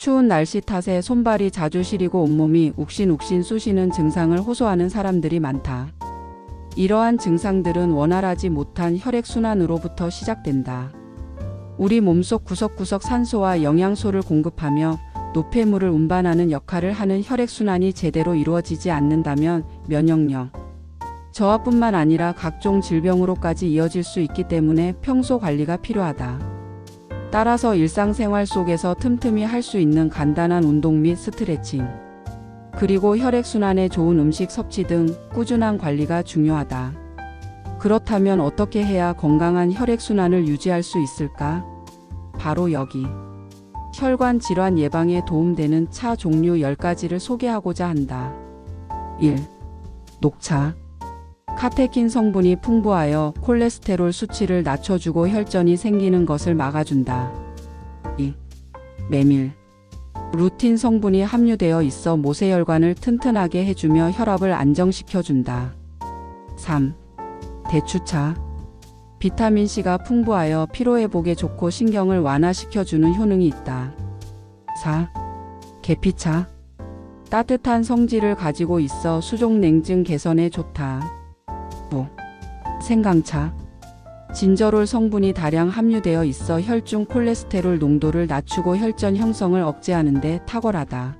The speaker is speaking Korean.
추운 날씨 탓에 손발이 자주 시리고 온몸이 욱신욱신 쑤시는 증상을 호소하는 사람들이 많다. 이러한 증상들은 원활하지 못한 혈액순환으로부터 시작된다. 우리 몸속 구석구석 산소와 영양소를 공급하며 노폐물을 운반하는 역할을 하는 혈액순환이 제대로 이루어지지 않는다면 면역력, 저하뿐만 아니라 각종 질병으로까지 이어질 수 있기 때문에 평소 관리가 필요하다. 따라서 일상생활 속에서 틈틈이 할 수 있는 간단한 운동 및 스트레칭, 그리고 혈액순환에 좋은 음식 섭취 등 꾸준한 관리가 중요하다. 그렇다면 어떻게 해야 건강한 혈액순환을 유지할 수 있을까? 바로 여기. 혈관 질환 예방에 도움되는 차 종류 10가지를 소개하고자 한다. 1. 녹차. 카테킨 성분이 풍부하여 콜레스테롤 수치를 낮춰주고 혈전이 생기는 것을 막아준다. 2. 메밀. 루틴 성분이 함유되어 있어 모세혈관을 튼튼하게 해주며 혈압을 안정시켜준다. 3. 대추차. 비타민C가 풍부하여 피로회복에 좋고 신경을 완화시켜주는 효능이 있다. 4. 계피차. 따뜻한 성질을 가지고 있어 수족 냉증 개선에 좋다. 5. 생강차. 진저롤 성분이 다량 함유되어 있어 혈중 콜레스테롤 농도를 낮추고 혈전 형성을 억제하는 데 탁월하다.